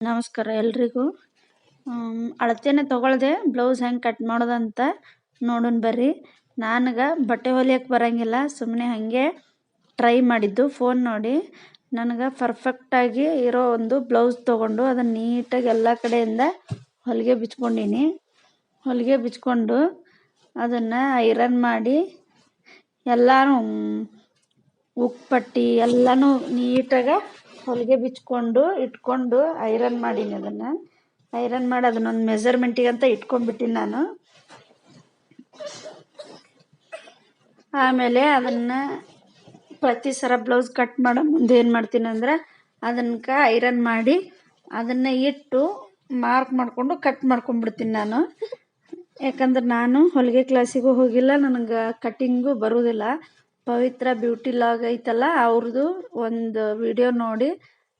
ನಮಸ್ಕಾರ ಎಲ್ರಿಗೂ. ಅಳತೆನೇ ತೊಗೊಳ್ದೆ ಬ್ಲೌಸ್ ಹೆಂಗೆ ಕಟ್ ಮಾಡೋದಂತ ನೋಡೋಣ ಬರ್ರಿ. ನನಗೆ ಬಟ್ಟೆ ಹೊಲಿಯಕ್ಕೆ ಬರೋಂಗಿಲ್ಲ ಸುಮ್ಮನೆ ಹಾಗೆ ಟ್ರೈ ಮಾಡಿದ್ದು. ಫೋನ್ ನೋಡಿ, ನನಗೆ ಪರ್ಫೆಕ್ಟಾಗಿ ಇರೋ ಒಂದು ಬ್ಲೌಸ್ ತೊಗೊಂಡು ಅದನ್ನು ನೀಟಾಗಿ ಎಲ್ಲ ಕಡೆಯಿಂದ ಹೊಲಿಗೆ ಬಿಚ್ಕೊಂಡಿನಿ. ಹೊಲಿಗೆ ಬಿಚ್ಕೊಂಡು ಅದನ್ನು ಐರನ್ ಮಾಡಿ ಎಲ್ಲನೂ ಉಕ್ಪಟ್ಟಿ ಎಲ್ಲನೂ ನೀಟಾಗಿ ಹೊಲಿಗೆ ಬಿಚ್ಕೊಂಡು ಇಟ್ಕೊಂಡು ಐರನ್ ಮಾಡೀನಿ ಅದನ್ನು. ಐರನ್ ಮಾಡಿ ಅದನ್ನೊಂದು ಮೆಜರ್ಮೆಂಟಿಗೆ ಅಂತ ಇಟ್ಕೊಂಡ್ಬಿಟ್ಟಿನಿ ನಾನು. ಆಮೇಲೆ ಅದನ್ನು ಪ್ರತಿ ಸರ ಬ್ಲೌಸ್ ಕಟ್ ಮಾಡೋ ಮುಂದೆ ಏನು ಮಾಡ್ತೀನಿ ಅಂದ್ರೆ ಅದನ್ಕ ಐರನ್ ಮಾಡಿ ಅದನ್ನು ಇಟ್ಟು ಮಾರ್ಕ್ ಮಾಡಿಕೊಂಡು ಕಟ್ ಮಾಡ್ಕೊಂಡ್ಬಿಡ್ತೀನಿ ನಾನು. ಯಾಕಂದ್ರೆ ನಾನು ಹೊಲಿಗೆ ಕ್ಲಾಸಿಗೂ ಹೋಗಿಲ್ಲ, ನನಗೆ ಕಟ್ಟಿಂಗು ಬರೋದಿಲ್ಲ. ಪವಿತ್ರ ಬ್ಯೂಟಿ ಲಾಗ್ ಐತಲ್ಲ ಅವ್ರದ್ದು ಒಂದು ವಿಡಿಯೋ ನೋಡಿ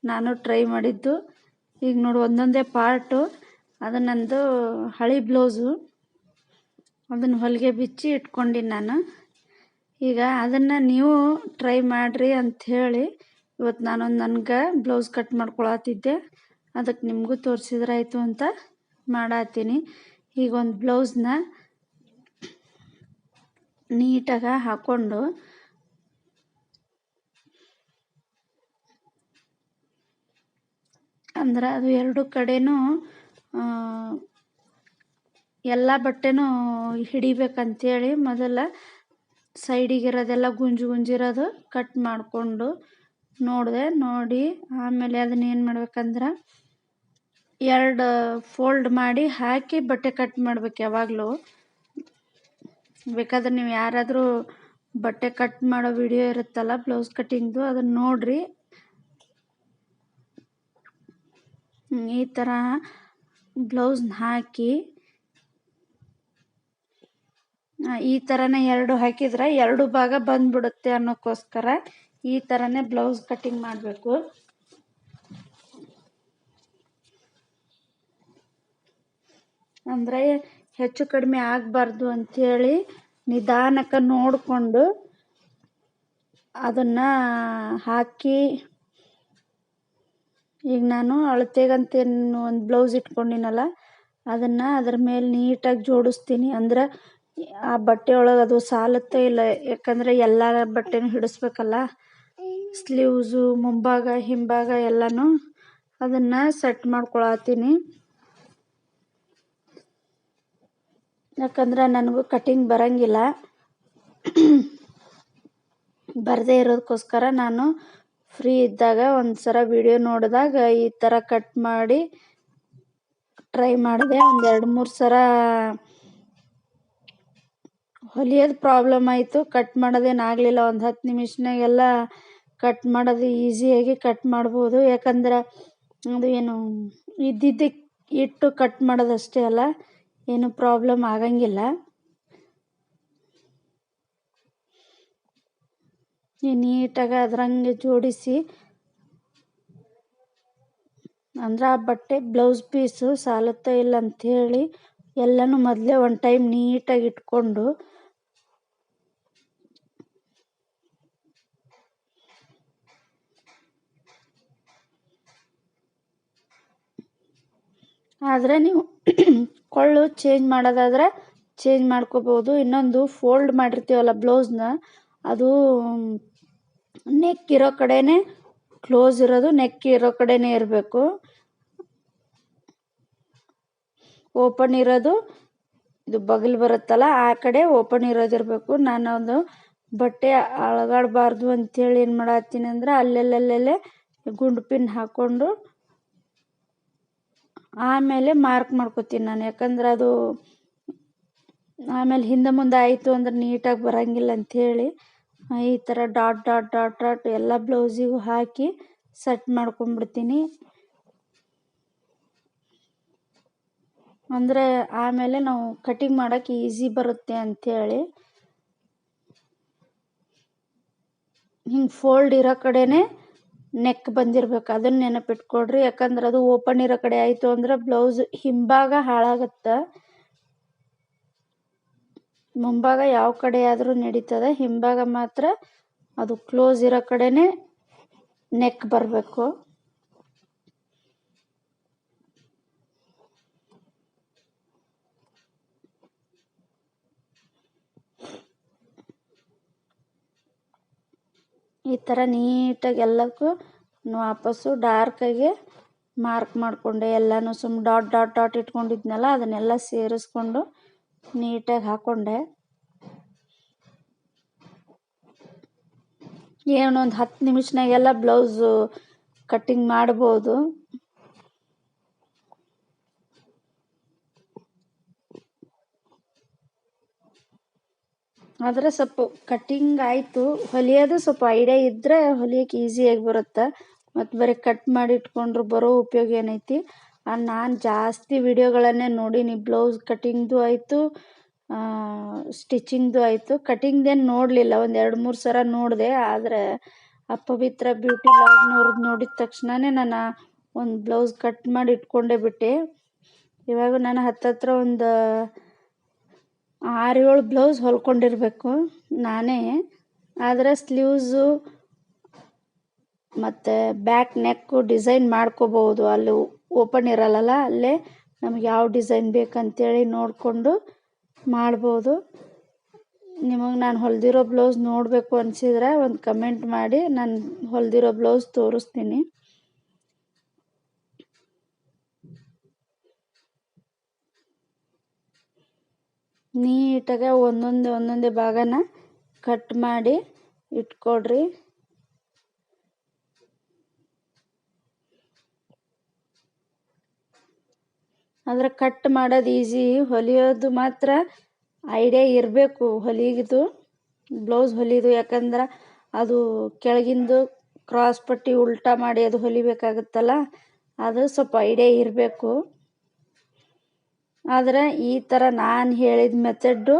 ನಾನು ಟ್ರೈ ಮಾಡಿದ್ದು. ಈಗ ನೋಡಿ ಒಂದೊಂದೇ ಪಾರ್ಟು ಅದು ನಂದು ಹಳಿ ಬ್ಲೌಸು ಅದನ್ನು ಹೊಲಿಗೆ ಬಿಚ್ಚಿ ಇಟ್ಕೊಂಡಿನಿ ನಾನು. ಈಗ ಅದನ್ನು ನೀವು ಟ್ರೈ ಮಾಡಿರಿ ಅಂಥೇಳಿ ಇವತ್ತು ನಾನು ನನಗೆ ಬ್ಲೌಸ್ ಕಟ್ ಮಾಡ್ಕೊಳತ್ತಿದ್ದೆ ಅದಕ್ಕೆ ನಿಮಗೂ ತೋರಿಸಿದ್ರಾಯ್ತು ಅಂತ ಮಾಡತ್ತೀನಿ ಈಗ ಒಂದು ಬ್ಲೌಸ್ನ ನೀಟಾಗಿ ಹಾಕ್ಕೊಂಡು ಅಂದ್ರೆ ಅದು ಎರಡು ಕಡೆನೂ ಎಲ್ಲ ಬಟ್ಟೆನೂ ಹಿಡಿಬೇಕಂತೇಳಿ ಮೊದಲ ಸೈಡಿಗಿರೋದೆಲ್ಲ ಗುಂಜು ಗುಂಜಿರೋದು ಕಟ್ ಮಾಡಿಕೊಂಡು ನೋಡಿದೆ, ನೋಡಿ ಆಮೇಲೆ ಅದನ್ನ ಏನು ಮಾಡ್ಬೇಕಂದ್ರೆ ಎರಡು ಫೋಲ್ಡ್ ಮಾಡಿ ಹಾಕಿ ಬಟ್ಟೆ ಕಟ್ ಮಾಡ್ಬೇಕು ಯಾವಾಗಲೂ. ಬೇಕಾದ್ರೆ ನೀವು ಯಾರಾದರೂ ಬಟ್ಟೆ ಕಟ್ ಮಾಡೋ ವಿಡಿಯೋ ಇರುತ್ತಲ್ಲ ಬ್ಲೌಸ್ ಕಟ್ಟಿಂಗ್ದು ಅದನ್ನು ನೋಡಿರಿ. ಈ ಥರ ಬ್ಲೌಸ್ನ ಹಾಕಿ ಈ ಥರನೇ ಎರಡು ಹಾಕಿದ್ರೆ ಎರಡು ಭಾಗ ಬಂದ್ಬಿಡುತ್ತೆ ಅನ್ನೋಕ್ಕೋಸ್ಕರ ಈ ಥರನೇ ಬ್ಲೌಸ್ ಕಟ್ಟಿಂಗ್ ಮಾಡಬೇಕು. ಅಂದರೆ ಹೆಚ್ಚು ಕಡಿಮೆ ಆಗಬಾರ್ದು ಅಂಥೇಳಿ ನಿಧಾನಕ್ಕೆ ನೋಡಿಕೊಂಡು ಅದನ್ನು ಹಾಕಿ ಈಗ ನಾನು ಅಳತೆಗಂತೇನು ಒಂದು ಬ್ಲೌಸ್ ಇಟ್ಕೊಂಡಿನಲ್ಲ, ಅದನ್ನು ಅದ್ರ ಮೇಲೆ ನೀಟಾಗಿ ಜೋಡಿಸ್ತೀನಿ. ಅಂದ್ರೆ ಆ ಬಟ್ಟೆ ಒಳಗೆ ಅದು ಸಾಲುತ್ತೆ ಇಲ್ಲ. ಯಾಕಂದರೆ ಎಲ್ಲ ಬಟ್ಟೆನೂ ಹಿಡಿಸ್ಬೇಕಲ್ಲ. ಸ್ಲೀವ್ಸು ಮುಂಭಾಗ, ಹಿಂಭಾಗ ಎಲ್ಲನೂ ಅದನ್ನು ಸೆಟ್ ಮಾಡ್ಕೊಳತ್ತೀನಿ. ಯಾಕಂದ್ರೆ ನನಗೂ ಕಟಿಂಗ್ ಬರಂಗಿಲ್ಲ. ಬರದೇ ಇರೋದಕ್ಕೋಸ್ಕರ ನಾನು ಫ್ರೀ ಇದ್ದಾಗ ಒಂದು ವಿಡಿಯೋ ನೋಡಿದಾಗ ಈ ಥರ ಕಟ್ ಮಾಡಿ ಟ್ರೈ ಮಾಡಿದೆ. ಒಂದು ಎರಡು ಮೂರು ಸಲ ಹೊಲಿಯೋದು ಪ್ರಾಬ್ಲಮ್ ಆಯಿತು. ಕಟ್ ಮಾಡೋದೇನಾಗಲಿಲ್ಲ ಒಂದು ಹತ್ತು ನಿಮಿಷನಾಗೆಲ್ಲ ಕಟ್ ಮಾಡೋದು ಈಸಿಯಾಗಿ ಕಟ್ ಮಾಡ್ಬೋದು. ಯಾಕಂದ್ರೆ ಅದು ಏನು ಇದ್ದಿದ್ದಕ್ಕೆ ಇಟ್ಟು ಕಟ್ ಮಾಡೋದಷ್ಟೇ ಅಲ್ಲ, ಏನು ಪ್ರಾಬ್ಲಮ್ ಆಗಂಗಿಲ್ಲ. ನೀಟಾಗಿ ಅದ್ರಂಗೆ ಜೋಡಿಸಿ, ಅಂದ್ರೆ ಆ ಬಟ್ಟೆ ಬ್ಲೌಸ್ ಪೀಸು ಸಾಲುತ್ತಾ ಇಲ್ಲ ಅಂಥೇಳಿ ಎಲ್ಲನೂ ಮೊದಲೇ ಒಂದು ಟೈಮ್ ನೀಟಾಗಿ ಇಟ್ಕೊಂಡು, ಆದರೆ ನೀವು ಕೊಳ್ಳು ಚೇಂಜ್ ಮಾಡೋದಾದ್ರೆ ಚೇಂಜ್ ಮಾಡ್ಕೋಬೋದು. ಇನ್ನೊಂದು ಫೋಲ್ಡ್ ಮಾಡಿರ್ತೀವಲ್ಲ ಬ್ಲೌಸ್ನ, ಅದು ನೆಕ್ ಇರೋ ಕಡೆನೇ ಕ್ಲೋಸ್ ಇರೋದು ನೆಕ್ ಇರೋ ಕಡೆನೇ ಇರಬೇಕು. ಓಪನ್ ಇರೋದು, ಇದು ಬಗಲ್ ಬರುತ್ತಲ್ಲ, ಆ ಕಡೆ ಓಪನ್ ಇರೋದಿರಬೇಕು ನಾನು ಒಂದು ಬಟ್ಟೆ ಅಳಗಾಡಬಾರ್ದು ಅಂತೇಳಿ ಏನು ಮಾಡತ್ತೀನಿ ಅಂದ್ರೆ ಅಲ್ಲೆಲ್ಲಲ್ಲೇ ಗುಂಡು ಪಿನ್ ಹಾಕ್ಕೊಂಡು ಆಮೇಲೆ ಮಾರ್ಕ್ ಮಾಡ್ಕೋತೀನಿ ನಾನು. ಯಾಕಂದ್ರೆ ಅದು ಆಮೇಲೆ ಹಿಂದೆ ಮುಂದೆ ಆಯಿತು ಅಂದ್ರೆ ನೀಟಾಗಿ ಬರೋಂಗಿಲ್ಲ ಅಂಥೇಳಿ ಈ ಥರ ಡಾಟ್ ಡಾಟ್ ಡಾಟ್ ಡಾಟ್ ಎಲ್ಲ ಬ್ಲೌಸಿಗೂ ಹಾಕಿ ಸೆಟ್ ಮಾಡ್ಕೊಂಬಿಡ್ತೀನಿ ಅಂದರೆ ಆಮೇಲೆ ನಾವು ಕಟಿಂಗ್ ಮಾಡೋಕ್ಕೆ ಈಸಿ ಬರುತ್ತೆ ಅಂಥೇಳಿ ಹಿಂಗೆ ಫೋಲ್ಡ್ ಇರೋ ಕಡೆನೇ ನೆಕ್ ಬಂದಿರ್ಬೇಕು. ಅದನ್ನ ನೆನಪಿಟ್ಕೊಡ್ರಿ ಯಾಕಂದ್ರೆ ಅದು ಓಪನ್ ಇರೋ ಕಡೆ ಆಯಿತು ಅಂದ್ರೆ ಬ್ಲೌಸ್ ಹಿಂಭಾಗ ಹಾಳಾಗತ್ತೆ? ಮುಂಭಾಗ ಯಾವ ಕಡೆ ಆದರೂ ನಡೀತದೆ. ಹಿಂಭಾಗ ಮಾತ್ರ ಅದು ಕ್ಲೋಸ್ ಇರೋ ಕಡೆನೇ ನೆಕ್ ಬರಬೇಕು. ಈ ಥರ ನೀಟಾಗಿ ಎಲ್ಲಕ್ಕೂ ವಾಪಸ್ಸು ಡಾರ್ಕಾಗಿ ಮಾರ್ಕ್ ಮಾಡಿಕೊಂಡೆ. ಎಲ್ಲನೂ ಸುಮ್ ಡಾಟ್ ಡಾಟ್ ಡಾಟ್ ಇಟ್ಕೊಂಡಿದ್ನಲ್ಲ, ಅದನ್ನೆಲ್ಲ ಸೇರಿಸ್ಕೊಂಡು ನೀಟಾಗಿ ಹಾಕ್ಕೊಂಡೆ ಏನೊಂದು ಹತ್ತು ನಿಮಿಷನಾಗೆಲ್ಲ ಬ್ಲೌಸು ಕಟ್ಟಿಂಗ್ ಮಾಡ್ಬೋದು. ಆದರೆ ಸ್ವಲ್ಪ ಕಟ್ಟಿಂಗ್ ಆಯಿತು. ಹೊಲಿಯೋದು ಸ್ವಲ್ಪ ಐಡಿಯಾ ಇದ್ದರೆ ಹೊಲಿಯೋಕೆ ಈಸಿಯಾಗಿ ಬರುತ್ತೆ. ಮತ್ತು ಬರೀ ಕಟ್ ಮಾಡಿ ಇಟ್ಕೊಂಡ್ರೆ ಬರೋ ಉಪಯೋಗ ಏನೈತಿ? ನಾನು ಜಾಸ್ತಿ ವಿಡಿಯೋಗಳನ್ನೇ ನೋಡೀನಿ. ಬ್ಲೌಸ್ ಕಟ್ಟಿಂಗ್ದು ಆಯಿತು ಸ್ಟಿಚಿಂಗ್ದು ಆಯಿತು. ಕಟ್ಟಿಂಗ್ದೇನು ನೋಡಲಿಲ್ಲ. ಒಂದು ಎರಡು ಮೂರು ಸಲ ನೋಡಿದೆ. ಆದರೆ ಅಪ್ಪವಿತ್ರ ಪವಿತ್ರ ಬ್ಯೂಟಿ ಲಾಗ್ನವ್ರದ್ದು ನೋಡಿದ ತಕ್ಷಣವೇ ನಾನು ಒಂದು ಬ್ಲೌಸ್ ಕಟ್ ಮಾಡಿ ಇಟ್ಕೊಂಡೇ ಬಿಟ್ಟೆ. ಇವಾಗ ನಾನು ಹತ್ತತ್ರ ಒಂದು ಆರು ಏಳು ಬ್ಲೌಸ್ ಹೊಲ್ಕೊಂಡಿರಬೇಕು ನಾನೇ. ಆದರೆ ಸ್ಲೀವ್ಸು ಮತ್ತು ಬ್ಯಾಕ್ ನೆಕ್ಕು ಡಿಸೈನ್ ಮಾಡ್ಕೋಬೋದು ಅಲ್ಲಿ. ಓಪನ್ ಇರಲ್ಲಲ್ಲ ಅಲ್ಲೇ ನಮ್ಗೆ ಯಾವ ಡಿಸೈನ್ ಬೇಕಂತೇಳಿ ನೋಡಿಕೊಂಡು ಮಾಡ್ಬೋದು. ನಿಮಗೆ ನಾನು ಹೊಲಿದಿರೋ ಬ್ಲೌಸ್ ನೋಡಬೇಕು ಅನಿಸಿದ್ರೆ ಒಂದು ಕಮೆಂಟ್ ಮಾಡಿ, ನಾನು ಹೊಲಿದಿರೋ ಬ್ಲೌಸ್ ತೋರಿಸ್ತೀನಿ. ನೀಟಾಗೆ ಒಂದೊಂದೇ ಒಂದೊಂದೇ ಭಾಗನ ಕಟ್ ಮಾಡಿ ಇಟ್ಕೊಡ್ರಿ. ಆದರೆ ಕಟ್ ಮಾಡೋದು ಈಸಿ ಹೊಲಿಯೋದು ಮಾತ್ರ ಐಡಿಯಾ ಇರಬೇಕು ಹೊಲಿಯೋದು ಬ್ಲೌಸ್ ಹೊಲಿಯೋದು ಯಾಕಂದ್ರೆ ಅದು ಕೆಳಗಿಂದು ಕ್ರಾಸ್ ಪಟ್ಟಿ ಉಲ್ಟಾ ಮಾಡಿ ಅದು ಹೊಲಿಬೇಕಾಗುತ್ತಲ್ಲ, ಅದು ಸ್ವಲ್ಪ ಐಡಿಯಾ ಇರಬೇಕು. ಆದರೆ ಈ ಥರ ನಾನು ಹೇಳಿದ ಮೆಥಡ್ಡು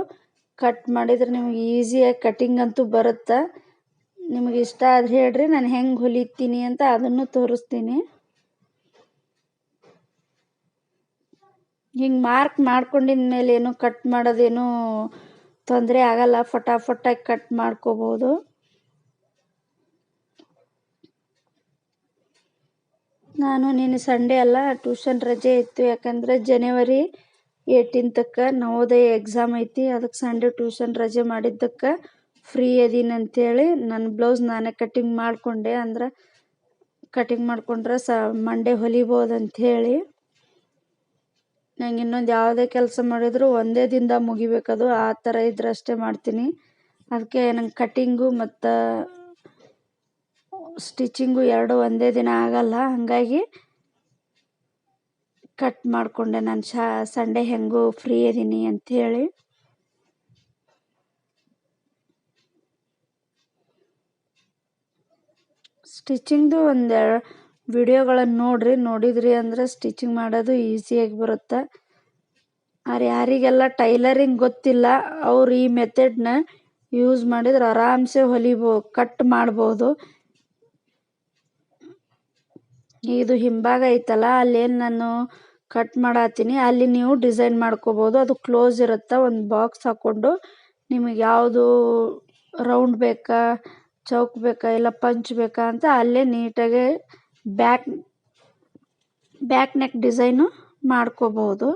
ಕಟ್ ಮಾಡಿದ್ರೆ ನಿಮಗೆ ಈಸಿಯಾಗಿ ಕಟಿಂಗ್ ಅಂತೂ ಬರುತ್ತೆ? ನಿಮಗೆ ಇಷ್ಟ ಆದ್ರೆ ಹೇಳ್ರಿ, ನಾನು ಹೆಂಗೆ ಹೊಲಿತೀನಿ ಅಂತ ಅದನ್ನು ತೋರಿಸ್ತೀನಿ. ಹಿಂಗೆ ಮಾರ್ಕ್ ಮಾಡ್ಕೊಂಡಿದ ಮೇಲೆ ಏನು ಕಟ್ ಮಾಡೋದೇನು ತೊಂದರೆ ಆಗಲ್ಲ. ಫಟಾಫಟಾಗಿ ಕಟ್ ಮಾಡ್ಕೋಬಹುದು ನಾನು ನಿನ್ನೆ ಸಂಡೇ ಅಲ್ಲ ಟ್ಯೂಷನ್ ರಜೆ ಇತ್ತು. ಯಾಕಂದರೆ ಜನವರಿ ಏಯ್ಟೀನ್ತಕ್ಕೆ ನವೋದಯ ಎಕ್ಸಾಮ್ ಐತಿ. ಅದಕ್ಕೆ ಸಂಡೇ ಟ್ಯೂಷನ್ ರಜೆ ಮಾಡಿದ್ದಕ್ಕೆ ಫ್ರೀ ಅದೀನಿ ಅಂತೇಳಿ ನನ್ನ ಬ್ಲೌಸ್ ನಾನೇ ಕಟಿಂಗ್ ಮಾಡಿಕೊಂಡೆ. ಅಂದ್ರೆ ಕಟಿಂಗ್ ಮಾಡಿಕೊಂಡ್ರೆ ಸ ಮಂಡೇ ಹೊಲಿಬೋದು ಅಂಥೇಳಿ ನಂಗೆ ಇನ್ನೊಂದು ಯಾವುದೇ ಕೆಲಸ ಮಾಡಿದ್ರು ಒಂದೇ ದಿನದ ಮುಗಿಬೇಕದು, ಆ ಥರ ಇದ್ರೆ ಅಷ್ಟೇ ಮಾಡ್ತೀನಿ. ಅದಕ್ಕೆ ನಂಗೆ ಕಟ್ಟಿಂಗು ಮತ್ತು ಸ್ಟಿಚಿಂಗು ಎರಡು ಒಂದೇ ದಿನ ಆಗಲ್ಲ. ಹಾಗಾಗಿ ಕಟ್ ಮಾಡಿಕೊಂಡೆ ನಾನು. ಶಾ ಸಂಡೇ ಹೆಂಗೂ ಫ್ರೀ ಇದ್ದೀನಿ ಅಂಥೇಳಿ ಸ್ಟಿಚಿಂಗ್ದು ಒಂದೆರಡು ವಿಡಿಯೋಗಳನ್ನು ನೋಡಿರಿ, ನೋಡಿದ್ರಿ ಅಂದ್ರೆ ಸ್ಟಿಚಿಂಗ್ ಮಾಡೋದು ಈಸಿಯಾಗಿ ಬರುತ್ತೆ. ಆದ್ರೆ ಯಾರಿಗೆಲ್ಲ ಟೈಲರಿಂಗ್ ಗೊತ್ತಿಲ್ಲ, ಅವ್ರು ಈ ಮೆಥಡ್ನ ಯೂಸ್ ಮಾಡಿದ್ರೆ ಆರಾಮ್ಸೆ ಹೊಲಿಬೋ ಕಟ್ ಮಾಡ್ಬೋದು. ಇದು ಹಿಂಭಾಗ ಐತಲ್ಲ, ಅಲ್ಲೇನು ನಾನು ಕಟ್ ಮಾಡತ್ತೀನಿ ಅಲ್ಲಿ ನೀವು ಡಿಸೈನ್ ಮಾಡ್ಕೋಬೋದು. ಅದು ಕ್ಲೋಸ್ ಇರುತ್ತೆ, ಒಂದು ಬಾಕ್ಸ್ ಹಾಕ್ಕೊಂಡು ನಿಮಗೆ ಯಾವುದು ರೌಂಡ್ ಬೇಕಾ, ಚೌಕ್ ಬೇಕಾ, ಇಲ್ಲ ಪಂಚ್ ಬೇಕಾ ಅಂತ ಅಲ್ಲೇ ನೀಟಾಗಿ ಬ್ಯಾಕ್ ಬ್ಯಾಕ್ ನೆಕ್ ಡಿಸೈನು ಮಾಡ್ಕೋಬಹುದು.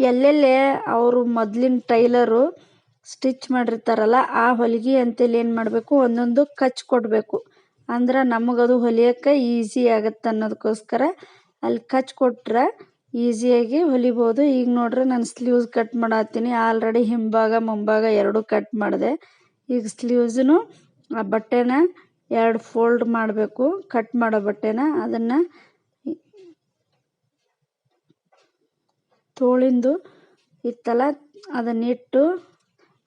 ಎಲ್ಲೆಲ್ಲೇ ಅವರು ಮೊದಲಿನ ಟೈಲರು ಸ್ಟಿಚ್ ಮಾಡಿರ್ತಾರಲ್ಲ, ಆ ಹೊಲಿಗೆ ಅಂತೇಳಿ ಏನು ಮಾಡಬೇಕು? ಒಂದೊಂದು ಕಚ್ ಕೊಡಬೇಕು. ಅಂದ್ರೆ ನಮಗದು ಹೊಲಿಯೋಕ್ಕೆ ಈಸಿ ಆಗತ್ತೆ ಅನ್ನೋದಕ್ಕೋಸ್ಕರ ಅಲ್ಲಿ ಕಚ್ ಕೊಟ್ರೆ ಈಸಿಯಾಗಿ ಹೊಲಿಬೋದು. ಈಗ ನೋಡ್ರಿ ನಾನು ಸ್ಲೀವ್ಸ್ ಕಟ್ ಮಾಡತ್ತೀನಿ ಆಲ್ರೆಡಿ ಹಿಂಭಾಗ, ಮುಂಭಾಗ ಎರಡು ಕಟ್ ಮಾಡಿದೆ. ಈಗ ಸ್ಲೀವ್ಸನು ಆ ಬಟ್ಟೆನ ಎರಡು ಫೋಲ್ಡ್ ಮಾಡಬೇಕು. ಕಟ್ ಮಾಡೋ ಬಟ್ಟೆನ ಅದನ್ನು ತೋಳಿಂದು ಇತ್ತಲ್ಲ ಅದನ್ನಿಟ್ಟು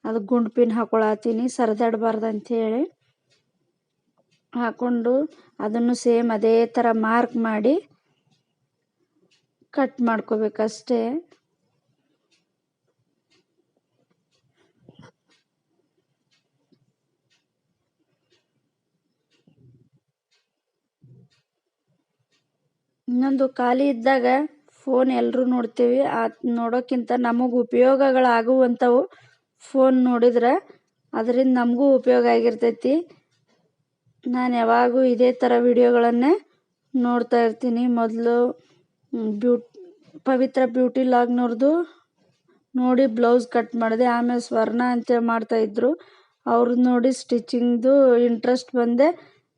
ಅದು ಗುಂಡು ಪಿನ್ ಹಾಕೊಳತ್ತೀನಿ ಸರಿದಾಡಬಾರ್ದು ಅಂಥೇಳಿ ಹಾಕ್ಕೊಂಡು ಅದನ್ನು ಸೇಮ್ ಅದೇ ಥರ ಮಾರ್ಕ್ ಮಾಡಿ ಕಟ್ ಮಾಡ್ಕೋಬೇಕಷ್ಟೇ. ಇನ್ನೊಂದು ಖಾಲಿ ಇದ್ದಾಗ ಫೋನ್ ಎಲ್ಲರೂ ನೋಡ್ತೀವಿ. ಆ ನೋಡೋಕ್ಕಿಂತ ನಮಗೆ ಉಪಯೋಗಗಳಾಗುವಂಥವು ಫೋನ್ ನೋಡಿದ್ರೆ ಅದರಿಂದ ನಮಗೂ ಉಪಯೋಗ ಆಗಿರ್ತೈತಿ. ನಾನು ಯಾವಾಗೂ ಇದೇ ಥರ ವಿಡಿಯೋಗಳನ್ನೇ ನೋಡ್ತಾ ಇರ್ತೀನಿ. ಮೊದಲು ಬ್ಯೂಟ್, ಪವಿತ್ರ ಬ್ಯೂಟಿ ಲಾಗ್ನವ್ರದ್ದು ನೋಡಿ, ಬ್ಲೌಸ್ ಕಟ್ ಮಾಡಿದೆ. ಆಮೇಲೆ ಸ್ವರ್ಣ ಅಂತೇಳಿ ಮಾಡ್ತಾಯಿದ್ರು ಅವ್ರದ್ದು ನೋಡಿ ಸ್ಟಿಚಿಂಗ್ದು ಇಂಟ್ರೆಸ್ಟ್ ಬಂದೆ.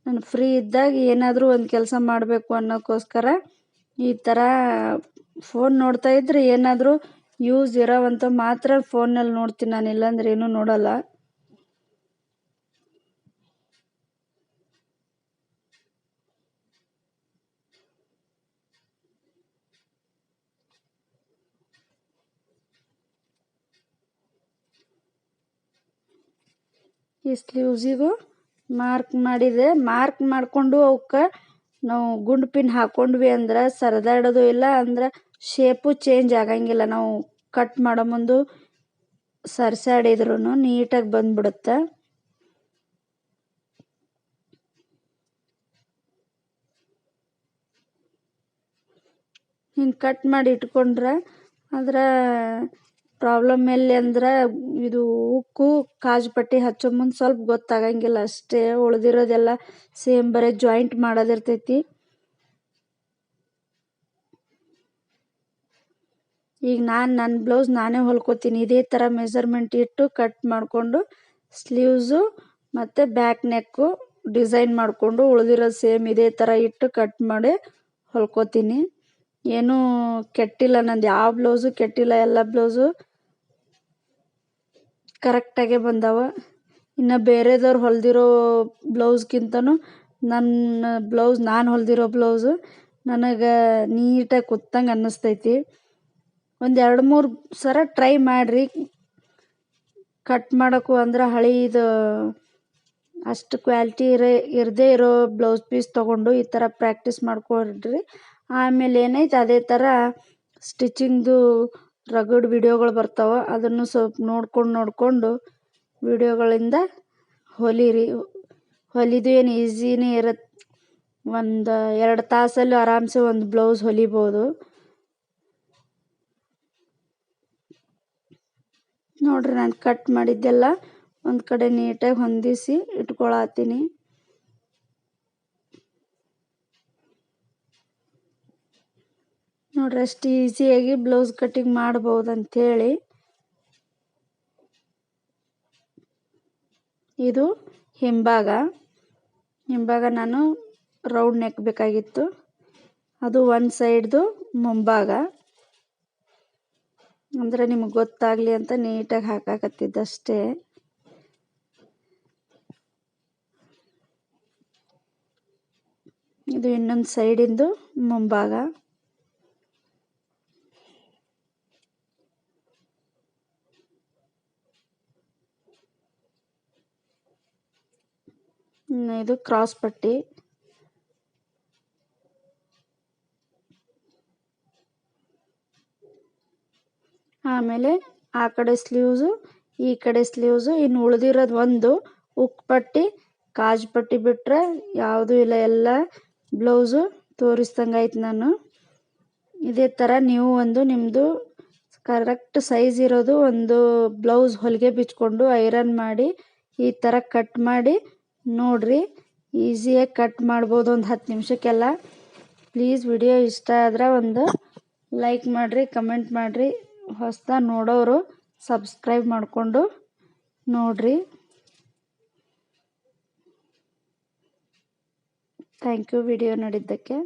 ನಾನು ಫ್ರೀ ಇದ್ದಾಗ ಏನಾದರೂ ಒಂದು ಕೆಲಸ ಮಾಡಬೇಕು ಅನ್ನೋಕ್ಕೋಸ್ಕರ ಈ ಥರ ಫೋನ್ ನೋಡ್ತಾ ಇದ್ರೆ ಏನಾದರೂ ಯೂಸ್ ಇರೋವಂಥ ಮಾತ್ರ ಫೋನಲ್ಲಿ ನೋಡ್ತೀನಿ. ನಾನು ಇಲ್ಲಾಂದ್ರೆ ಏನೂ ನೋಡಲ್ಲ. ಈ ಸ್ಲೀವ್ಸಿಗೂ ಮಾರ್ಕ್ ಮಾಡಿದೆ. ಮಾರ್ಕ್ ಮಾಡಿಕೊಂಡು ಅವಕ್ಕೆ ನಾವು ಗುಂಡು ಪಿನ್ ಹಾಕ್ಕೊಂಡ್ವಿ ಅಂದ್ರೆ ಸರದಾಡೋದು ಇಲ್ಲ ಅಂದ್ರೆ ಶೇಪು ಚೇಂಜ್ ಆಗಂಗಿಲ್ಲ. ನಾವು ಕಟ್ ಮಾಡೋ ಮುಂದು ಸರ್ಸಾಡಿದ್ರು ನೀಟಾಗಿ ಬಂದ್ಬಿಡುತ್ತೆ. ಹಿಂಗೆ ಕಟ್ ಮಾಡಿ ಇಟ್ಕೊಂಡ್ರೆ ಅದರ ಪ್ರಾಬ್ಲಮ್ ಎಲ್ಲಿ ಅಂದ್ರೆ ಇದು ಉಕ್ಕು, ಕಾಜು ಪಟ್ಟಿ ಹಚ್ಚೋ ಮುಂದೆ ಸ್ವಲ್ಪ ಗೊತ್ತಾಗಂಗಿಲ್ಲ. ಅಷ್ಟೇ ಉಳಿದಿರೋದೆಲ್ಲ ಸೇಮ್ ಬರೀ ಜಾಯಿಂಟ್ ಮಾಡೋದಿರ್ತೈತಿ. ಈಗ ನಾನು ನನ್ನ ಬ್ಲೌಸ್ ನಾನೇ ಹೊಲ್ಕೋತೀನಿ. ಇದೇ ಥರ ಮೆಸರ್ಮೆಂಟ್ ಇಟ್ಟು ಕಟ್ ಮಾಡಿಕೊಂಡು ಸ್ಲೀವ್ಸು ಮತ್ತು ಬ್ಯಾಕ್ ನೆಕ್ಕು ಡಿಸೈನ್ ಮಾಡಿಕೊಂಡು ಉಳ್ದಿರೋದು ಸೇಮ್ ಇದೇ ಥರ ಇಟ್ಟು ಕಟ್ ಮಾಡಿ ಹೊಲ್ಕೋತೀನಿ. ಏನೂ ಕೆಟ್ಟಿಲ್ಲ, ನಂದು ಯಾವ ಬ್ಲೌಸು ಕೆಟ್ಟಿಲ್ಲ, ಎಲ್ಲ ಬ್ಲೌಸು ಕರೆಕ್ಟಾಗೆ ಬಂದವ. ಇನ್ನು ಬೇರೆದವ್ರು ಹೊಲ್ದಿರೋ ಬ್ಲೌಸ್ಗಿಂತನೂ ನನ್ನ ಬ್ಲೌಸ್, ನಾನು ಹೊಲ್ದಿರೋ ಬ್ಲೌಸು ನನಗೆ ನೀಟಾಗಿ ಕುತ್ತಂಗೆ ಅನ್ನಿಸ್ತೈತಿ. ಒಂದು ಎರಡು ಮೂರು ಸಲ ಟ್ರೈ ಮಾಡಿರಿ. ಕಟ್ ಮಾಡೋಕ್ಕೂ ಅಂದ್ರೆ ಹಳೀದು ಅಷ್ಟು ಕ್ವಾಲಿಟಿ ಇರೋ, ಇರದೇ ಇರೋ ಬ್ಲೌಸ್ ಪೀಸ್ ತೊಗೊಂಡು ಈ ಥರ ಪ್ರಾಕ್ಟೀಸ್ ಮಾಡ್ಕೊಳ್ರಿ ಆಮೇಲೆ ಏನೈತೆ, ಅದೇ ಥರ ಸ್ಟಿಚಿಂಗ್ದು ರಗಡ್ ವಿಡಿಯೋಗಳು ಬರ್ತಾವೆ. ಅದನ್ನು ಸ್ವಲ್ಪ ನೋಡ್ಕೊಂಡು ನೋಡಿಕೊಂಡು ವಿಡಿಯೋಗಳಿಂದ ಹೊಲಿರಿ. ಹೊಲಿದು ಏನು ಈಸಿನೇ ಇರುತ್ತೆ ಒಂದು ಎರಡು ತಾಸಲ್ಲಿ ಆರಾಮ್ಸೆ ಒಂದು ಬ್ಲೌಸ್ ಹೊಲಿಬೋದು. ನೋಡ್ರಿ ನಾನು ಕಟ್ ಮಾಡಿದ್ದೆಲ್ಲ ಒಂದು ಕಡೆ ನೀಟಾಗಿ ಹೊಂದಿಸಿ ಇಟ್ಕೊಳತ್ತೀನಿ. ನೋಡ್ರಿ, ಅಷ್ಟು ಈಸಿಯಾಗಿ ಬ್ಲೌಸ್ ಕಟ್ಟಿಂಗ್ ಮಾಡ್ಬೋದು ಅಂಥೇಳಿ ಇದು ಹಿಂಭಾಗ. ಹಿಂಭಾಗ ನಾನು ರೌಂಡ್ ನೆಕ್ ಬೇಕಾಗಿತ್ತು. ಅದು ಒಂದು ಸೈಡ್ದು ಮುಂಭಾಗ. ಅಂದರೆ ನಿಮಗೆ ಗೊತ್ತಾಗಲಿ ಅಂತ ನೀಟಾಗಿ ಹಾಕಾಕತ್ತಿದ್ದಷ್ಟೇ. ಇದು ಇನ್ನೊಂದು ಸೈಡಿಂದು ಮುಂಭಾಗ. ಇದು ಕ್ರಾಸ್ ಪಟ್ಟಿ. ಆಮೇಲೆ ಆ ಕಡೆ ಸ್ಲೀವ್ಸು ಈ ಕಡೆ ಸ್ಲೀವ್ಸು ಇನ್ನು ಉಳಿದಿರೋದು ಒಂದು ಉಕ್ ಪಟ್ಟಿ, ಕಾಜ್ ಪಟ್ಟಿ ಬಿಟ್ಟರೆ ಯಾವುದೂ ಇಲ್ಲ, ಎಲ್ಲ ಬ್ಲೌಸು ತೋರಿಸ್ದಂಗೆ ಆಯ್ತು ನಾನು. ಇದೇ ಥರ ನೀವು ಒಂದು ನಿಮ್ಮದು ಕರೆಕ್ಟ್ ಸೈಜ್ ಇರೋದು ಒಂದು ಬ್ಲೌಸ್ ಹೊಲಿಗೆ ಬಿಚ್ಕೊಂಡು ಐರನ್ ಮಾಡಿ ಈ ಥರ ಕಟ್ ಮಾಡಿ ನೋಡಿರಿ, ಈಸಿಯಾಗಿ ಕಟ್ ಮಾಡ್ಬೋದು ಒಂದು ಹತ್ತು ನಿಮಿಷಕ್ಕೆಲ್ಲ. ಪ್ಲೀಸ್ ವಿಡಿಯೋ ಇಷ್ಟ ಆದ್ರೆ ಒಂದು ಲೈಕ್ ಮಾಡಿರಿ, ಕಮೆಂಟ್ ಮಾಡಿರಿ. ಹೊಸ್ದಾಗಿ ನೋಡೋರು ಸಬ್ಸ್ಕ್ರೈಬ್ ಮಾಡಿಕೊಂಡು ನೋಡಿರಿ. ಥ್ಯಾಂಕ್ ಯು ವಿಡಿಯೋ ನೋಡಿದ್ದಕ್ಕೆ.